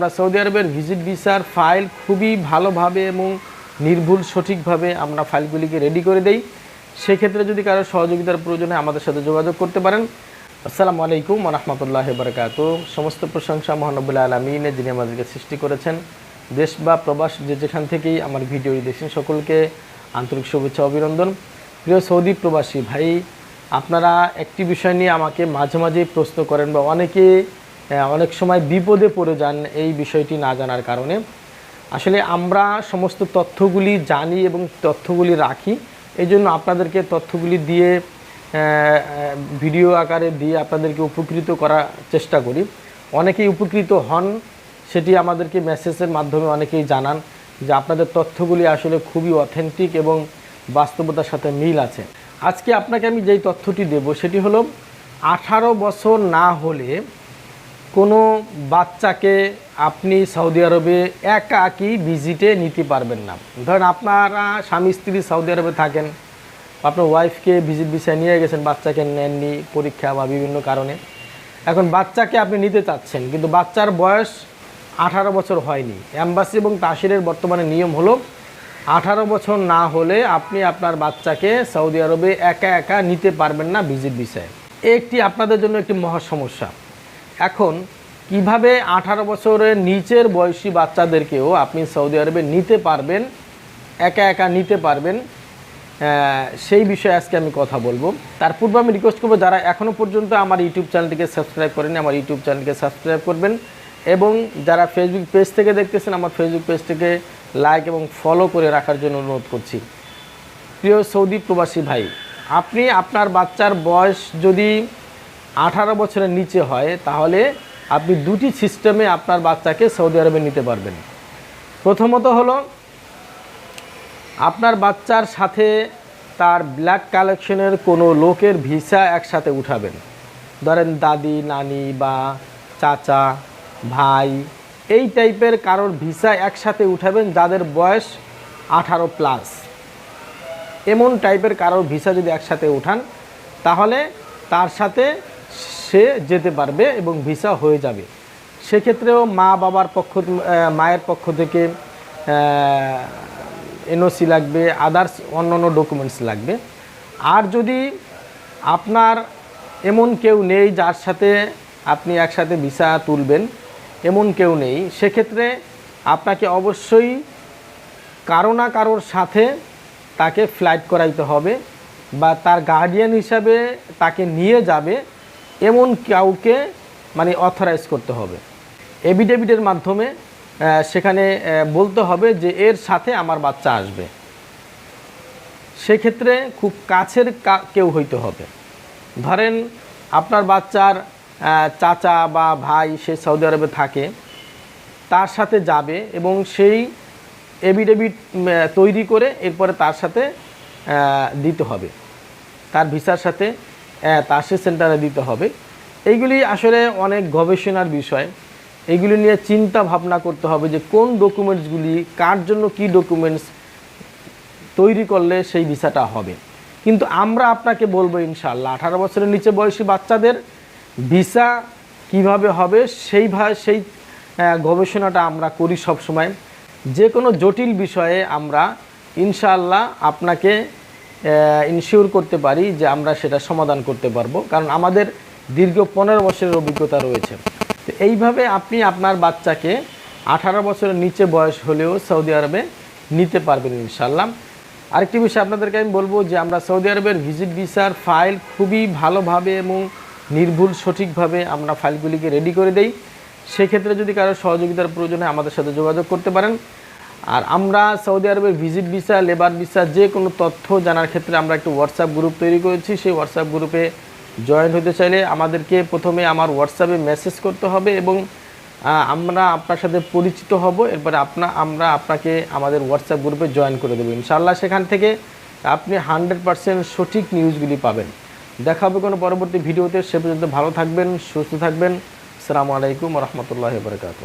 আমরা সৌদি আরবের ভিজিট ভিসার ফাইল খুবই ভালোভাবে এবং নির্ভুল সঠিকভাবে আমরা ফাইলগুলিকে রেডি করে দেই। সেক্ষেত্রে যদি কারও সহযোগিতার প্রয়োজনে আমাদের সাথে যোগাযোগ করতে পারেন। আসসালামু আলাইকুম রহমতুল্লাহ বারকাত। সমস্ত প্রশংসা মহানবুল্লাহ আলমিনে যিনি আমাদেরকে সৃষ্টি করেছেন। দেশ বা প্রবাস যে যেখান থেকেই আমার ভিডিও দেখছেন সকলকে আন্তরিক শুভেচ্ছা, অভিনন্দন। প্রিয় সৌদি প্রবাসী ভাই, আপনারা একটি বিষয় নিয়ে আমাকে মাঝে মাঝেই প্রশ্ন করেন বা অনেকে অনেক সময় বিপদে পড়ে যান এই বিষয়টি না জানার কারণে। আসলে আমরা সমস্ত তথ্যগুলি জানি এবং তথ্যগুলি রাখি। এই জন্য আপনাদেরকে তথ্যগুলি দিয়ে ভিডিও আকারে দিয়ে আপনাদেরকে উপকৃত করার চেষ্টা করি। অনেকেই উপকৃত হন, সেটি আমাদেরকে মেসেজের মাধ্যমে অনেকেই জানান যে আপনাদের তথ্যগুলি আসলে খুবই অথেন্টিক এবং বাস্তবতার সাথে মিল আছে। আজকে আপনাকে আমি যেই তথ্যটি দেব সেটি হলো, আঠারো বছর না হলে কোনো বাচ্চাকে আপনি সৌদি আরবে একাকি ভিজিটে নিতে পারবেন না? ধরেন আপনারা স্বামী, স্ত্রী সৌদি আরবে থাকেন, আপনার ওয়াইফকে ভিজিট ভিসা নিয়ে গেছেন, বাচ্চাকে নেননি, পরীক্ষা বা বিভিন্ন কারণে। এখন বাচ্চাকে আপনি নিতে চাচ্ছেন, কিন্তু বাচ্চার বয়স আঠারো বছর হয়নি। অ্যাম্বাসি এবং তাসিরের বর্তমানে নিয়ম হলো, আঠারো বছর না হলে আপনি আপনার বাচ্চাকে সৌদি আরবে একা একা নিতে পারবেন না ভিজিট ভিসায় একটি আপনাদের জন্য একটি মহা সমস্যা। এখন কীভাবে আঠারো বছরের নিচের বয়সী বাচ্চাদেরকেও আপনি সৌদি আরবে নিতে পারবেন, একা একা নিতে পারবেন সেই বিষয়ে আজকে আমি কথা বলব। তার পূর্বে আমি রিকোয়েস্ট করব, যারা এখনও পর্যন্ত আমার ইউটিউব চ্যানেলটিকে সাবস্ক্রাইব করেনি আমার ইউটিউব চ্যানেলকে সাবস্ক্রাইব করবেন এবং যারা ফেসবুক পেজ থেকে দেখতেছেন, আমার ফেসবুক পেজটিকে লাইক এবং ফলো করে রাখার জন্য অনুরোধ করছি। প্রিয় সৌদি প্রবাসী ভাই, আপনি আপনার বাচ্চার বয়স যদি আঠারো বছরের নিচে হয়, তাহলে আপনি দুটি সিস্টেমে আপনার বাচ্চাকে সৌদি আরবে নিতে পারবেন। প্রথমত হলো, আপনার বাচ্চার সাথে তার ব্ল্যাক কালেকশনের কোনো লোকের ভিসা একসাথে উঠাবেন। ধরেন দাদি, নানি বা চাচা, ভাই, এই টাইপের কারোর ভিসা একসাথে উঠাবেন যাদের বয়স আঠারো প্লাস। এমন টাইপের কারোর ভিসা যদি একসাথে উঠান, তাহলে তার সাথে সে যেতে পারবে এবং ভিসা হয়ে যাবে। সেক্ষেত্রেও মা বাবার পক্ষ মায়ের পক্ষ থেকে এনওসি লাগবে আদার্স অন্যান্য ডকুমেন্টস লাগবে। আর যদি আপনার এমন কেউ নেই যার সাথে আপনি একসাথে ভিসা তুলবেন, এমন কেউ নেই, সেক্ষেত্রে আপনাকে অবশ্যই কারও না কারোর সাথে তাকে ফ্লাইট করাইতে হবে বা তার গার্ডিয়ান হিসাবে তাকে নিয়ে যাবে এমন কাউকে মানে অথরাইজ করতে হবে। এভিডেভিটের মাধ্যমে সেখানে বলতে হবে যে এর সাথে আমার বাচ্চা আসবে। সেক্ষেত্রে খুব কাছের কেউ হইতে হবে। ধরেন আপনার বাচ্চার চাচা বা ভাই সে সৌদি আরবে থাকে, তার সাথে যাবে এবং সেই এভিডেভিট তৈরি করে এরপরে তার সাথে দিতে হবে। তার ভিসার সাথে তাসে সেন্টারে দিতে হবে। এইগুলি আসলে অনেক গবেষণার বিষয়। এইগুলি নিয়ে চিন্তা ভাবনা করতে হবে যে কোন ডকুমেন্টসগুলি কার জন্য কি ডকুমেন্টস তৈরি করলে সেই ভিসাটা হবে। কিন্তু আমরা আপনাকে বলব ইনশাল্লাহ আঠারো বছরের নিচে বয়সী বাচ্চাদের ভিসা কীভাবে হবে সেইভাবে সেই গবেষণাটা আমরা করি সব সময় যে কোনো জটিল বিষয়ে আমরা ইনশাআল্লাহ আপনাকে ইনশিওর করতে পারি যে আমরা সেটা সমাধান করতে পারব। কারণ আমাদের দীর্ঘ পনেরো বছরের অভিজ্ঞতা রয়েছে। তো এইভাবে আপনি আপনার বাচ্চাকে আঠারো বছরের নিচে বয়স হলেও সৌদি আরবে নিতে পারবেন ইনশাল্লাহ আরেকটি বিষয় আপনাদেরকে আমি বলব যে আমরা সৌদি আরবের ভিজিট ভিসার ফাইল খুবই ভালোভাবে এবং নির্ভুল সঠিকভাবে আমরা ফাইলগুলিকে রেডি করে দেই। সেক্ষেত্রে যদি কারও সহযোগিতার প্রয়োজনে আমাদের সাথে যোগাযোগ করতে পারেন। আর আমরা সৌদি আরবের ভিজিট ভিসা, লেবার ভিসা, যে কোনো তথ্য জানার ক্ষেত্রে আমরা একটি হোয়াটসঅ্যাপ গ্রুপ তৈরি করেছি। সেই হোয়াটসঅ্যাপ গ্রুপে জয়েন হতে চাইলে আমাদেরকে প্রথমে আমার হোয়াটসঅ্যাপে মেসেজ করতে হবে এবং আমরা আপনার সাথে পরিচিত হব। এরপরে আপনা, আমরা আপনাকে আমাদের হোয়াটসঅ্যাপ গ্রুপে জয়েন করে দেবো। ইনশাআল্লাহ সেখান থেকে আপনি হান্ড্রেড পারসেন্ট সঠিক নিউজগুলি পাবেন। দেখা হবে কোনো পরবর্তী ভিডিওতে। সে পর্যন্ত ভালো থাকবেন, সুস্থ থাকবেন। আসসালামু আলাইকুম রহমতুল্লাহ বরকাত